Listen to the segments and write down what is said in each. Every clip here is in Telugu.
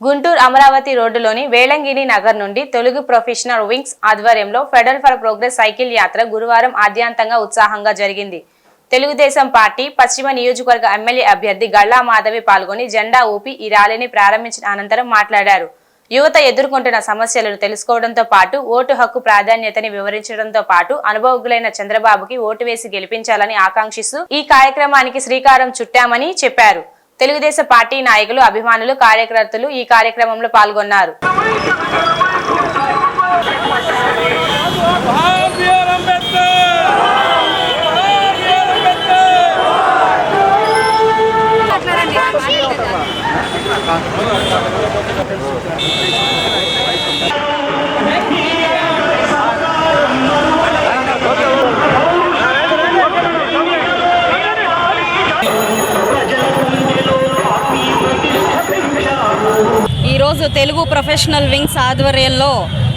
గుంటూరు అమరావతి రోడ్డులోని వేలంగిని నగర్ నుండి తెలుగు ప్రొఫెషనల్ వింగ్స్ ఆధ్వర్యంలో ఫెడరల్ ఫర్ ప్రోగ్రెస్ సైకిల్ యాత్ర గురువారం ఆద్యాంతంగా ఉత్సాహంగా జరిగింది. తెలుగుదేశం పార్టీ పశ్చిమ నియోజకవర్గ ఎమ్మెల్యే అభ్యర్థి గళ్ళా మాధవి పాల్గొని జెండా ఊపి ఈ ర్యాలీని ప్రారంభించిన అనంతరం మాట్లాడారు. యువత ఎదుర్కొంటున్న సమస్యలను తెలుసుకోవడంతో పాటు ఓటు హక్కు ప్రాధాన్యతని వివరించడంతో పాటు అనుభవజ్ఞులైన చంద్రబాబుకి ఓటు వేసి గెలిపించాలని ఆకాంక్షిస్తూ ఈ కార్యక్రమానికి శ్రీకారం చుట్టామని చెప్పారు. తెలుగుదేశం పార్టీ నాయకులు అభిమానులు కార్యకర్తలు ఈ కార్యక్రమంలో పాల్గొన్నారు Thank you. Telugu professional wings ఆధ్వర్యంలో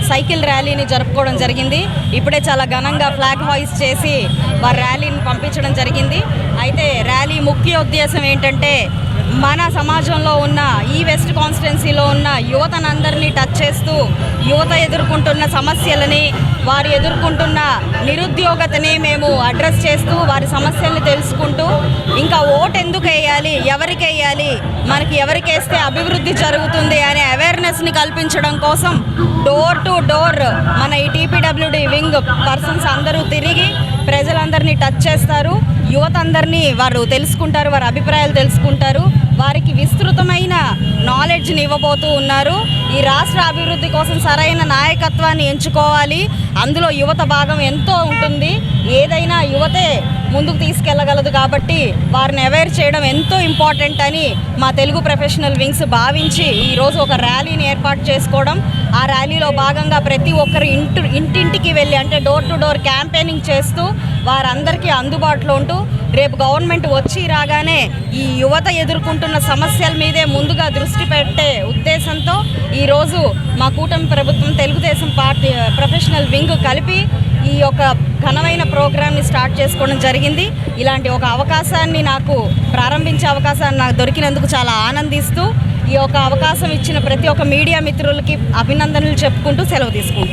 సైకిల్ ర్యాలీని జరుపుకోవడం జరిగింది. ఇప్పుడే చాలా ఘనంగా ఫ్లాగ్ హాయిస్ చేసి వారి ర్యాలీని పంపించడం జరిగింది. అయితే ర్యాలీ ముఖ్య ఉద్దేశం ఏంటంటే మన సమాజంలో ఉన్న ఈ వెస్ట్ కాన్స్టిట్యున్సీలో ఉన్న యువతనందరినీ టచ్ చేస్తూ యువత ఎదుర్కొంటున్న సమస్యలని వారు ఎదుర్కొంటున్న నిరుద్యోగతని మేము అడ్రస్ చేస్తూ వారి సమస్యల్ని తెలుసుకుంటూ ఇంకా ఓటు ఎందుకు వేయాలి ఎవరికి వేయాలి మనకి ఎవరికి వేస్తే అభివృద్ధి జరుగుతుంది అనే అవేర్నెస్ని కల్పించడం కోసం డోర్ టు డోర్ మన ఈ టీపీడబ్ల్యూడి వింగ్ పర్సన్స్ అందరూ తిరిగి ప్రజలందరినీ టచ్ చేస్తారు. యువత అందరినీ వారు తెలుసుకుంటారు వారి అభిప్రాయాలు తెలుసుకుంటారు. వారికి విస్తృతమైన నాలెడ్జ్ని ఇవ్వబోతూ ఉన్నారు. ఈ రాష్ట్ర అభివృద్ధి కోసం సరైన నాయకత్వాన్ని ఎంచుకోవాలి. అందులో యువత భాగం ఎంతో ఉంటుంది. ఏదైనా యువతే ముందుకు తీసుకెళ్ళగలదు కాబట్టి వారిని అవేర్ చేయడం ఎంతో ఇంపార్టెంట్ అని మా తెలుగు ప్రొఫెషనల్ వింగ్స్ భావించి ఈరోజు ఒక ర్యాలీని ఏర్పాటు చేసుకోవడం. ఆ ర్యాలీలో భాగంగా ప్రతి ఒక్కరు ఇంటి ఇంటింటికి వెళ్ళి అంటే డోర్ టు డోర్ క్యాంపెయినింగ్ చేస్తూ వారందరికీ అందుబాటులో ఉంటూ రేపు గవర్నమెంట్ వచ్చి రాగానే ఈ యువత ఎదుర్కొంటున్న సమస్యల మీదే ముందుగా దృష్టి పెట్టే ఉద్దేశంతో ఈరోజు మా కూటమి ప్రభుత్వం తెలుగుదేశం పార్టీ ప్రొఫెషనల్ వింగ్ కలిపి ఈ యొక్క ఘనమైన ప్రోగ్రామ్ని స్టార్ట్ చేసుకోవడం జరిగింది. ఇలాంటి ఒక అవకాశాన్ని నాకు ప్రారంభించే అవకాశాన్ని నాకు దొరికినందుకు చాలా ఆనందిస్తూ ఈ యొక్క అవకాశం ఇచ్చిన ప్రతి ఒక్క మీడియా మిత్రులకి అభినందనలు చెప్పుకుంటూ సెలవు తీసుకుంటాను